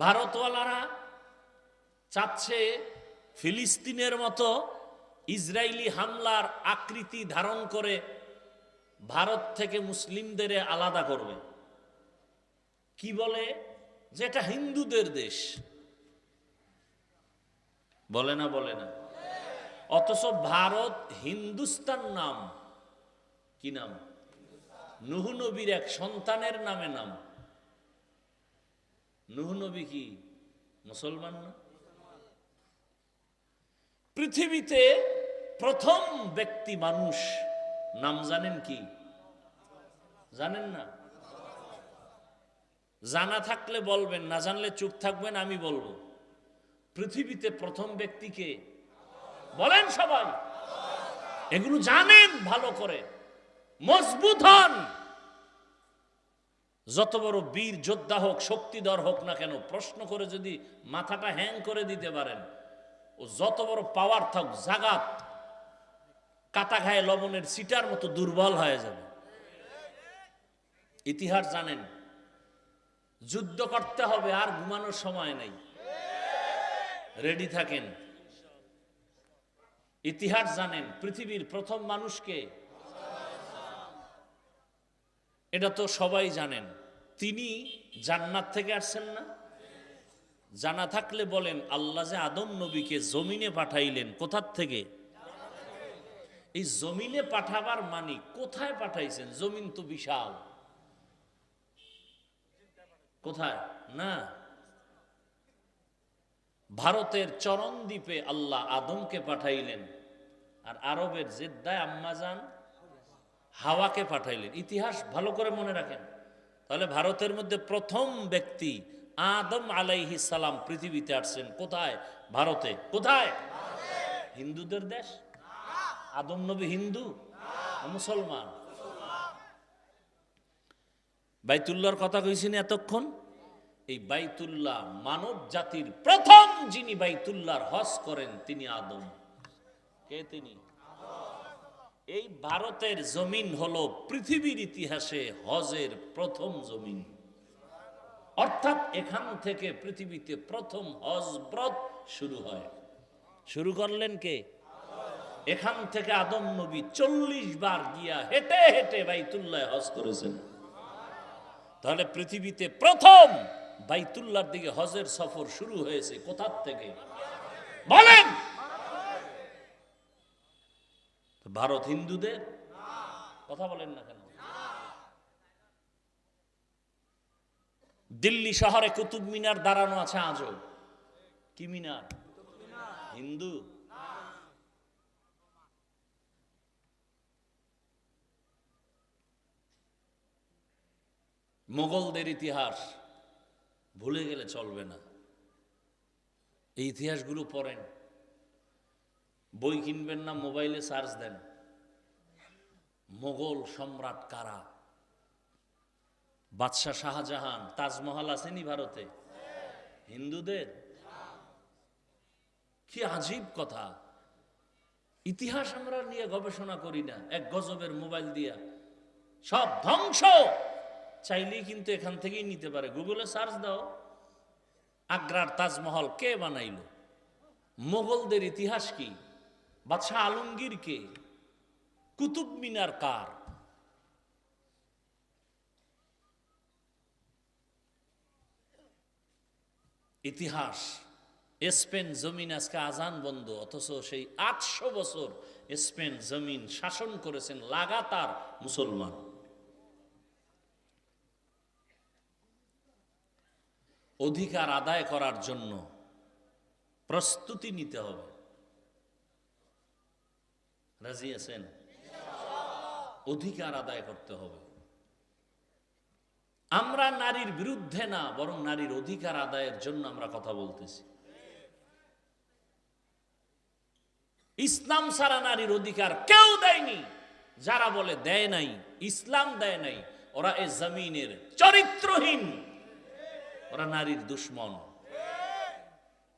ভারতওয়ালারা চাচ্ছে ফিলিস্তিনের মতো ইসরায়েলি হামলার আকৃতি ধারণ করে ভারত থেকে মুসলিমদের আলাদা করবে। কি বলে? যে এটা হিন্দুদের দেশ। বলে না বলে না। অথচ ভারত হিন্দুস্তান নাম। কি নাম? নুহু নবীর এক সন্তানের নামে নাম। নুহু নবী কি মুসলমান না? পৃথিবীতে প্রথম ব্যক্তি মানুষ, নাম জানেন কি? জানেন না? জানা থাকলে বলবেন, না জানলে চুপ থাকবেন, আমি বলব। পৃথিবীতে প্রথম ব্যক্তিকে বলেন সবাই। এগুলো জানেন ভালো করে। মজবুত হন। যত বড় বীর যোদ্ধা হোক, শক্তিধর হোক না কেন, প্রশ্ন করে যদি মাথাটা হ্যাং করে দিতে পারেন, ও যত বড় পাওয়ার থাক, জাগাত, কাটা খায় লবণের সিটার মতো দুর্বল হয়ে যাবে। ইতিহাস জানেন, যুদ্ধ করতে হবে আর ঘুমানোর সময় নাই। রেডি থাকেন। ইতিহাস জানেন, পৃথিবীর প্রথম মানুষকে, এটা তো সবাই জানেন। তিনি জান্নাত থেকে আসছেন না? জানা থাকলে বলেন, আল্লাহ যে আদম নবীকে জমিনে পাঠাইলেন, কোথার থেকে? এই জমিনে পাঠাবার মানি কোথায় পাঠাইছেন? জমিন তো বিশাল। কোথায়? না। ভারতের চরণ দ্বীপে আল্লাহ আদমকে পাঠাইলেন আর আরবের জেদ্দায় আম্মাজান হাওয়াকে পাঠাইলেন। ইতিহাস ভালো করে মনে রাখেন। তাহলে ভারতের মধ্যে প্রথম ব্যক্তি আদম আলাইহি সালাম পৃথিবীতে আসছেন। কোথায়? ভারতে। কোথায়? হিন্দুদের দেশ? আদম নবী হিন্দু? মুসলমান। বাইতুল্লাহর কথা কইছেন এতক্ষণ? এই বাইতুল্লাহ মানব জাতির প্রথম যিনি বাইতুল্লাহর হজ করেন, তিনি আদম। কে তিনি? এই ভারতের জমিন হলো পৃথিবীর ইতিহাসে হজের প্রথম জমিন। অর্থাৎ এখান থেকে পৃথিবীতে প্রথম হজ ব্রত শুরু হয়। শুরু করলেন কে? এখান থেকে আদম নবী চল্লিশ বার গিয়া হেঁটে হেঁটে বাইতুল্লাহ হজ করেছেন। তাহলে পৃথিবীতে প্রথম বাইতুল্লাহর দিকে হজের সফর শুরু হয়েছে কোথার থেকে? বলেন! ভারত হিন্দুদের? কথা বলেন না কেন? দিল্লি শহরে কুতুব মিনার দাঁড়ানো আছে আজও। কি মিনার? হিন্দু? মোগলদের ইতিহাস ভুলে গেলে চলবে না। এই ইতিহাসগুলো পড়েন। বই কিনবেন না, মোবাইলে সার্চ দেন। মোগল সম্রাট কারা? বাদশাহ শাহজাহান, তাজমহল আসেনি ভারতে? হিন্দুদের? কি আজীব কথা। ইতিহাস আমরা নিয়ে গবেষণা করি না, এক গজবের মোবাইল দিয়া। সব ধ্বংস! চাইলেই কিন্তু এখান থেকেই নিতে পারে। গুগলে সার্চ দাও, আগ্রার তাজমহল কে বানাইল? মোগলদের ইতিহাস কি? বাদশাহ আলমগীর কে কুতুব মিনার কার? ইতিহাস, স্পেন জমিন আজকে আজান বন্ধ, অথচ সেই আটশো বছর স্পেন জমিন শাসন করেছেন লাগাতার মুসলমান। অধিকার আদায় করার জন্য প্রস্তুতি নিতে হবে। রাজি আছেন? অধিকার আদায় করতে হবে। আমরা নারীর বিরুদ্ধে না, বরং নারীর অধিকার আদায়ের জন্য আমরা কথা বলতেছি। ইসলাম ছাড়া নারীর অধিকার কেউ দেয়নি। যারা বলে দেয় নাই, ইসলাম দেয় নাই, ওরা এ জমিনের চরিত্রহীন। ওরা নারীর দুশ্মন।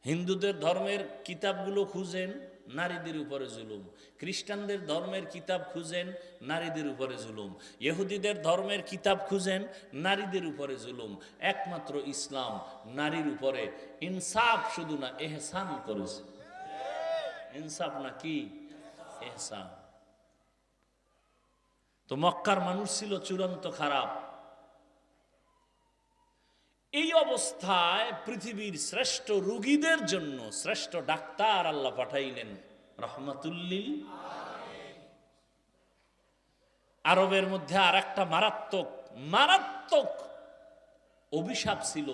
হিন্দুদের ধর্মের কিতাবগুলো খুঁজেন নারীদের উপরে জুলুম। খ্রিস্টানদের ধর্মের কিতাব খুঁজেন, নারীদের উপরে জুলুম। ইহুদিদের ধর্মের কিতাব খুঁজেন, নারীদের উপরে জুলুম। একমাত্র ইসলাম, নারীর উপরে। ইনসাফ শুধু না, এহসান করেছে। ইনসাফ না কি? এহসান। তো মক্কার মানুষ ছিল চূড়ান্ত খারাপ। এই অবস্থায় পৃথিবীর শ্রেষ্ঠ রুগীদের জন্য শ্রেষ্ঠ ডাক্তার আল্লাহ পাঠাইলেন। রহমাতুল্লিল। আরবের মধ্যে আর একটা মারাত্মক মারাত্মক অভিশাপ ছিল,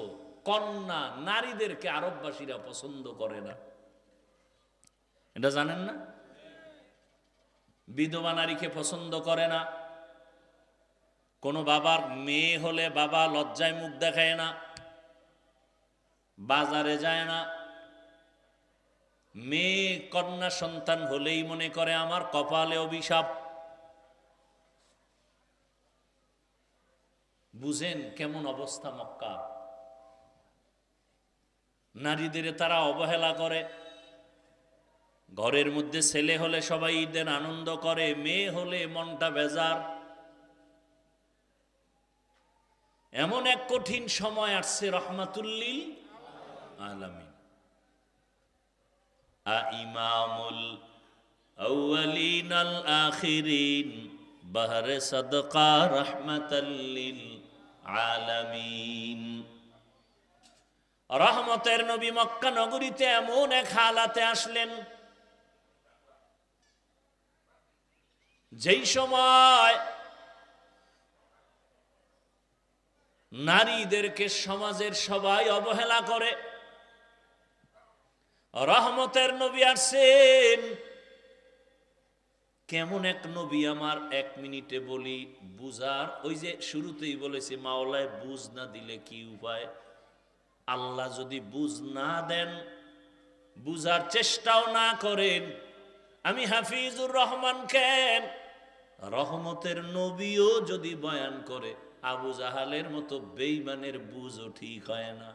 কন্যা নারীদেরকে আরববাসীরা পছন্দ করে না। এটা জানেন না? বিধবা নারীকে পছন্দ করে না। কোনো বাবার মেয়ে হলে বাবা লজ্জায় মুখ দেখায় না, বাজারে যায় না। মেয়ে কন্যা সন্তান হলেই মনে করে আমার কপালে অভিশাপ। বুঝেন কেমন অবস্থা মক্কা। নারীদের তারা অবহেলা করে। ঘরের মধ্যে ছেলে হলে সবাই ঈদের আনন্দ করে, মেয়ে হলে মনটা বেজার। এমন এক কঠিন সময় আসছে, রহমাতুল্লিল আলামিন। ইমামুল আউয়ালিন আল আখিরিন, বাহরে সদকা রহমাতাল্লিল আলামিন। রহমতের নবী মক্কা নগরীতে এমন এক হালাতে আসলেন, যেই সময় নারীদেরকে সমাজের সবাই অবহেলা করে। রহমতের নবী আসছেন কেমন এক নবী আমার এক মিনিটে বলি, বুঝার, ওই যে শুরুতেই বলেছি, মাওলায় বুঝ না দিলে কি উপায়? আল্লাহ যদি বুঝ না দেন, বুঝার চেষ্টাও না করেন। আমি হাফিজুর রহমান কেন? রহমতের নবীও যদি বয়ান করে আবু জাহালের মতো বেইমানের বুঝও ঠিক হয় না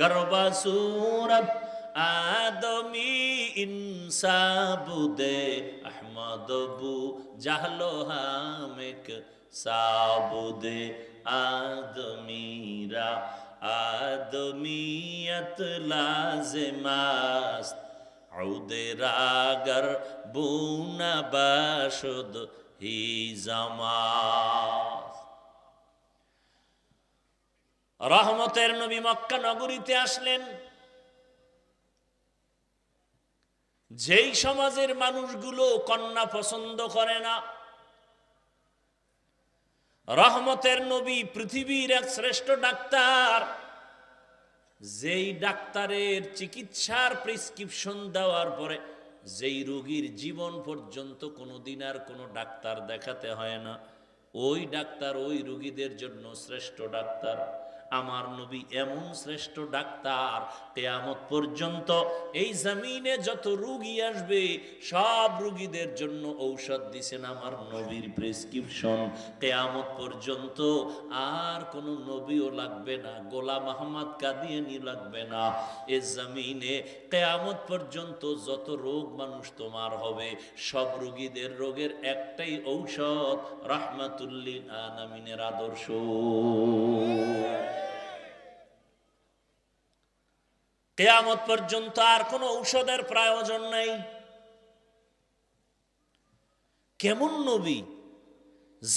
গরবা সুরত আদমি ইনসাবুদে আহমদ বু জাহলো হামেক সাবুদে আদমিরা আদমিয়ত লাজমাস্ত عود راگر بون باشد হি জামাত রহমতের নবী মক্কা নগরীতে আসলেন। যেই সমাজের মানুষগুলো কন্যা পছন্দ করে না, রহমতের নবী পৃথিবীর এক শ্রেষ্ঠ ডাক্তার, যেই ডাক্তারের চিকিৎসার প্রেসক্রিপশন দেওয়ার পরে যেই রোগীর জীবন পর্যন্ত কোনো দিন আর কোনো ডাক্তার দেখাতে হয় না, ওই ডাক্তার ওই রোগীদের জন্য শ্রেষ্ঠ ডাক্তার। আমার নবী এমন শ্রেষ্ঠ ডাক্তার, কেয়ামত পর্যন্ত এই জমিনে যত রুগী আসবে, সব রুগীদের জন্য ঔষধ দিছেন আমার নবীর প্রেসক্রিপশন। কেয়ামত পর্যন্ত আর কোনো নবীও লাগবে না, গোলাম আহমদ কাদিয়ানি লাগবে না। এ জমিনে কেয়ামত পর্যন্ত যত রোগ মানুষ তোমার হবে, সব রুগীদের রোগের একটাই ঔষধ রাহমাতুল্লিন আনামিনের আদর্শ। কেয়ামত পর্যন্ত আর কোনো ঔষধের প্রয়োজন নেই। কেমন নবী?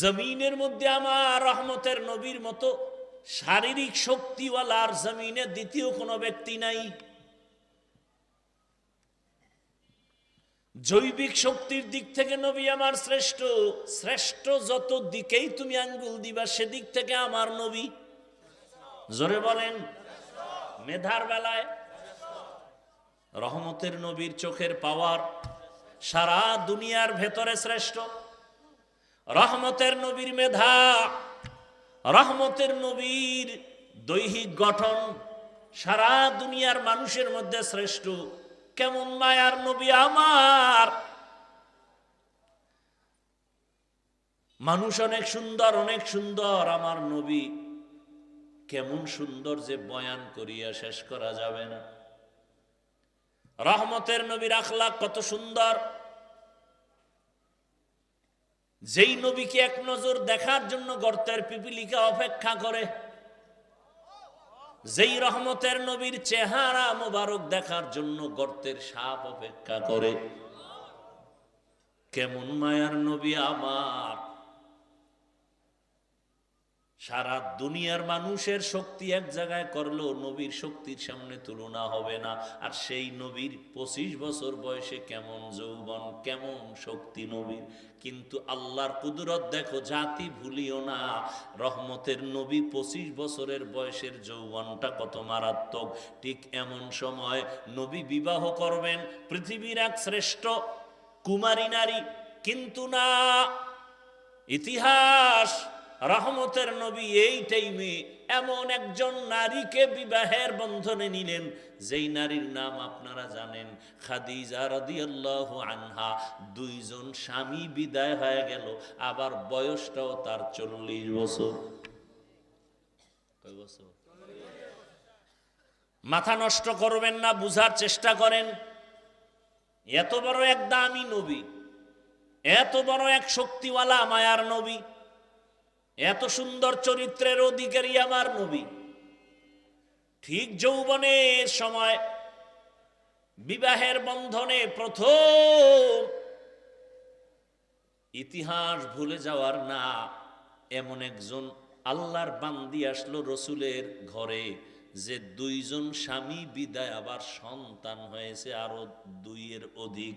জমিনের মধ্যে আমার রহমতের নবীর মতো শারীরিক শক্তিওয়ালার জমিনে দ্বিতীয় কোনো ব্যক্তি নাই। জৈবিক শক্তির দিক থেকে নবী আমার শ্রেষ্ঠ। শ্রেষ্ঠ যত দিকেই তুমি আঙ্গুল দিবা, সেদিক থেকে আমার নবী। জোরে বলেন। মেধার বেলায় রহমতের নবীর চোখের পাওয়ার সারা দুনিয়ার ভেতরে শ্রেষ্ঠ। রহমতের নবীর মেধা, রহমতের নবীর দৈহিক গঠন সারা দুনিয়ার মানুষের মধ্যে শ্রেষ্ঠ। কেমন মায়ার নবী আমার। মানুষ অনেক সুন্দর অনেক সুন্দর, আমার নবী। কেমন সুন্দর যে বয়ান করিয়া শেষ করা যাবে না। রহমতের নবীর আখলাক কত সুন্দর। যেই নবীকে এক নজর দেখার জন্য গর্তের পিপিলিকা অপেক্ষা করে, যেই রহমতের নবীর চেহারা মোবারক দেখার জন্য গর্তের সাপ অপেক্ষা করে, কেমন মায়ার নবী আমার। সারা দুনিয়ার মানুষের শক্তি এক জায়গায় করলেও নবীর শক্তির সামনে তুলনা হবে না। আর সেই নবীর পঁচিশ বছর বয়সে কেমন যৌবন, কেমন শক্তি নবীর। কিন্তু আল্লাহর কুদরত দেখো, জাতি ভুলিও না। রহমতের নবী পঁচিশ বছরের বয়সের যৌবনটা কত মারাত্মক। ঠিক এমন সময় নবী বিবাহ করবেন, পৃথিবীর এক শ্রেষ্ঠ কুমারী নারী। কিন্তু না, ইতিহাস রহমতের নবী এই টাইমে এমন একজন নারীকে বিবাহের বন্ধনে নিলেন, যেই নারীর নাম আপনারা জানেন, খাদিজা রাদিয়াল্লাহু আনহা। দুইজন স্বামী বিদায় হয়ে গেল, আবার বয়সটাও তার চল্লিশ বছর। বছর? মাথা নষ্ট করবেন না, বুঝার চেষ্টা করেন। এত বড় এক দামি নবী, এত বড় এক শক্তিওয়ালা মায়ার নবী। এত সুন্দর চরিত্রের অধিকারী আমার নবী। ঠিক যৌবনের সময় বিবাহের বন্ধনে প্রথম ইতিহাস ভুলে যাওয়ার না, এমন একজন আল্লাহর বান্দি আসলো রসুলের ঘরে যে দুইজন স্বামী বিদায় আবার সন্তান হয়েছে আরও দুইয়ের অধিক।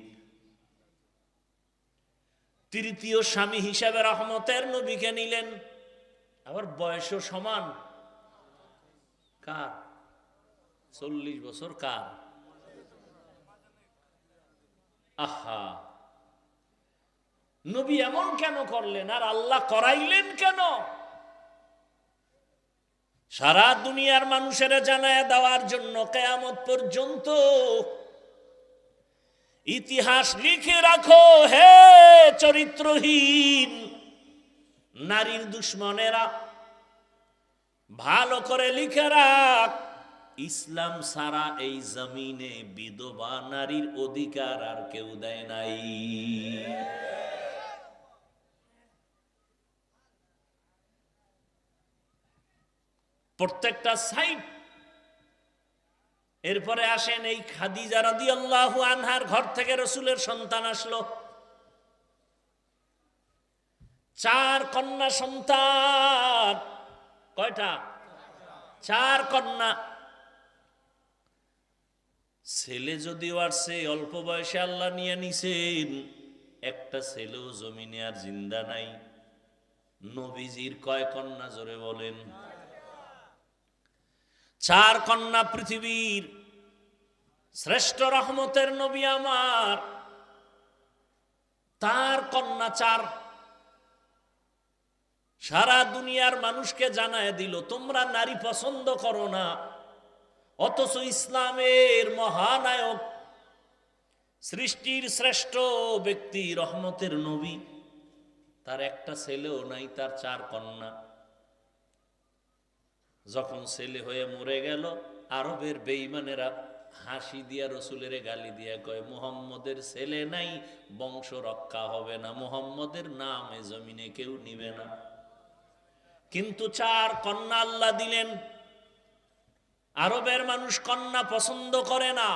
তৃতীয় স্বামী হিসাবে রহমতের নবীকে নিলেন। আবার বয়সও সমান। কার? চল্লিশ বছর কার? আহা। নবী এমন কেন করলেন? আর আল্লাহ করাইলেন কেন? সারা দুনিয়ার মানুষেরা জানায় দেওয়ার জন্য কেয়ামত পর্যন্ত ইতিহাস লিখে রাখো, হে চরিত্রহীন। নারীর দুশ্মনেরা। ভালো করে লিখে রাখ, ইসলাম সারা এই জমিনে বিধবা নারীর অধিকার আর কেউ দেয় নাই। প্রত্যেকটা সাইড এরপরে আসেন এই খাদিজা রাদি আল্লাহ আনহার ঘর থেকে রসুলের সন্তান আসলো। চার কন্যা সন্তান। কয়টা? চার কন্যা। ছেলে যদিও আসছে অল্প বয়সে আল্লাহ নিয়ে নিছেন। একটা ছেলেও জমিনে আর জিন্দা নাই। নবীজির কয় কন্যা, জোরে বলেন। চার কন্যা পৃথিবীর শ্রেষ্ঠ রহমতের নবী আমার। তার কন্যা চার সারা দুনিয়ার মানুষকে জানায় দিল, তোমরা নারী পছন্দ করো না। অথচ ইসলামের মহানায়ক, সৃষ্টির শ্রেষ্ঠ ব্যক্তি রহমতের নবী। তার একটা ছেলেও নাই, তার চার কন্যা। যখন ছেলে হয়ে মরে গেল, আরবের বেইমানেরা হাসি দিয়া রসুলের গালি দিয়া কয়, মুহাম্মদের ছেলে নাই, বংশ রক্ষা হবে না। মুহাম্মদের নাম জমিনে কেউ নিবে না। কিন্তু চার কন্যা আল্লাহ দিলেন। আরবের মানুষ কন্যা পছন্দ করে না।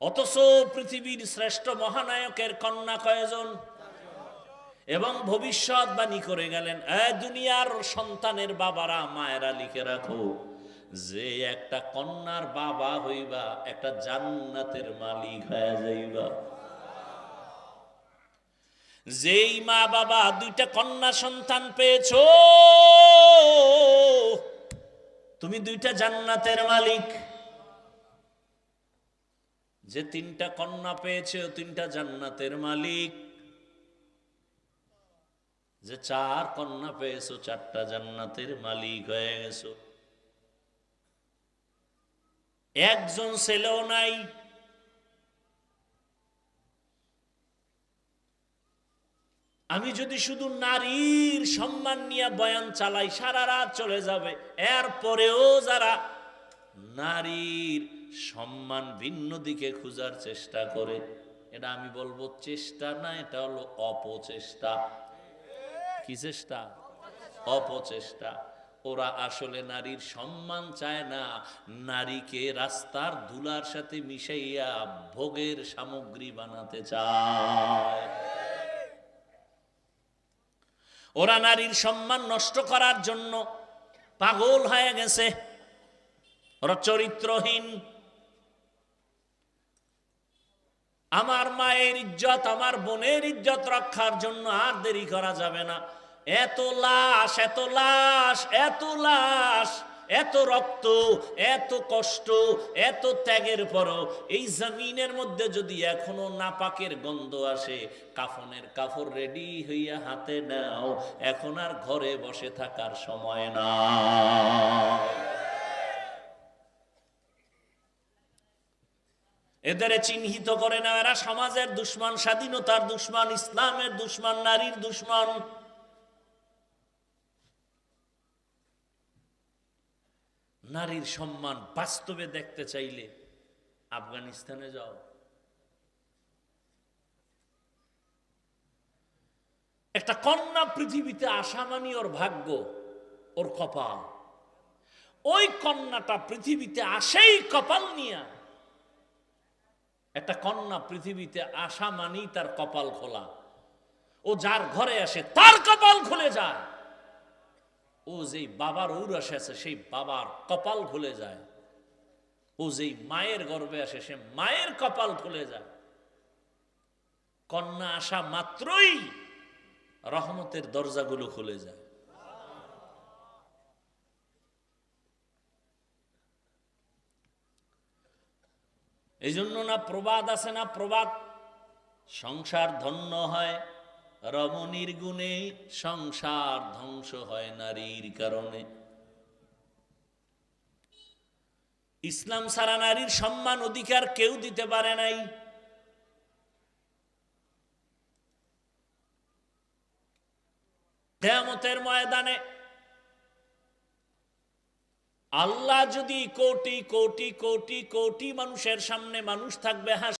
অথচ পৃথিবীর শ্রেষ্ঠ মহানায়কের কন্যা কয়জন? এবং ভবিষ্যৎবাণী করে গেলেন দুনিয়ার সন্তানের বাবারা, মায়েরা লিখে রাখো, যে একটা কন্যার বাবা হইবা, একটা জান্নাতের মালিক হয়ে যাইবা। যেই মা বাবা দুইটা কন্যা সন্তান পেয়েছ, তুমি দুইটা জান্নাতের মালিক। যে তিনটা কন্যা পেয়েছে তিনটা জান্নাতের মালিক। যে চার কন্যা পেয়েছ চারটা জান্নাতের মালিক হয়ে গেছো। একজন ছেলেও নাই আমি যদি শুধু নারীর সম্মান নিয়ে বয়ান চালাই, সারা রাত চলে যাবে। এরপরেও যারা নারীর সম্মান ভিন্ন দিকে খোঁজার চেষ্টা করে, এটা আমি বলব চেষ্টা না, এটা হলো অপচেষ্টা। কি চেষ্টা? অপচেষ্টা। ওরা আসলে নারীর সম্মান চায় না, নারীকে রাস্তার ধুলার সাথে মিশাইয়া ভোগের সামগ্রী বানাতে চায়। ওরা নারীর সম্মান নষ্ট করার জন্য পাগল হয়ে গেছে। ওরা চরিত্রহীন। আমার মায়ের ইজ্জত, আমার বোনের ইজ্জত রক্ষার জন্য আর দেরি করা যাবে না। এত লাশ এত লাশ এত লাশ। এত রক্ত, এত কষ্ট, এত ত্যাগের পরও এই জমিনের মধ্যে যদি এখনও নাপাকের গন্ধ আসে, কাফনের কাফর রেডি হইয়া হাতে নাও, এখন আর ঘরে বসে থাকার সময় না। এদের চিহ্নিত করে না, এরা সমাজের দুশ্মন, স্বাধীনতার দুশ্মন, ইসলামের দুশ্মন, নারীর দুশ্মন। নারীর সম্মান বাস্তবে দেখতে চাইলে আফগানিস্তানে যাও। একটা কন্যা পৃথিবীতে আসা মানে ওর ভাগ্য, ওর কপাল। ওই কন্যাটা পৃথিবীতে আসেই কপাল নিয়া। একটা কন্যা পৃথিবীতে আসা মানেই তার কপাল খোলা। ও যার ঘরে আসে, তার কপাল খুলে যায়। ও যেই বাবার ঔরসে আছে, সেই বাবার কপাল খুলে যায়। ও যেই মায়ের গর্বে আসে, সে মায়ের কপাল খুলে যায়। কন্যা আসা মাত্রই রহমতের দরজাগুলো খুলে যায়। এই জন্য না প্রবাদ আছে, না প্রবাদ, সংসার ধন্য হয়। রমণীর গুণে সংসার ধ্বংস হয় নারীর কারণে। ইসলাম সারা নারীর সম্মান, অধিকার কেউ দিতে পারে নাই। কেয়ামতের ময়দানে আল্লাহ যদি কোটি কোটি কোটি কোটি মানুষের সামনে মানুষ থাকবে, হাস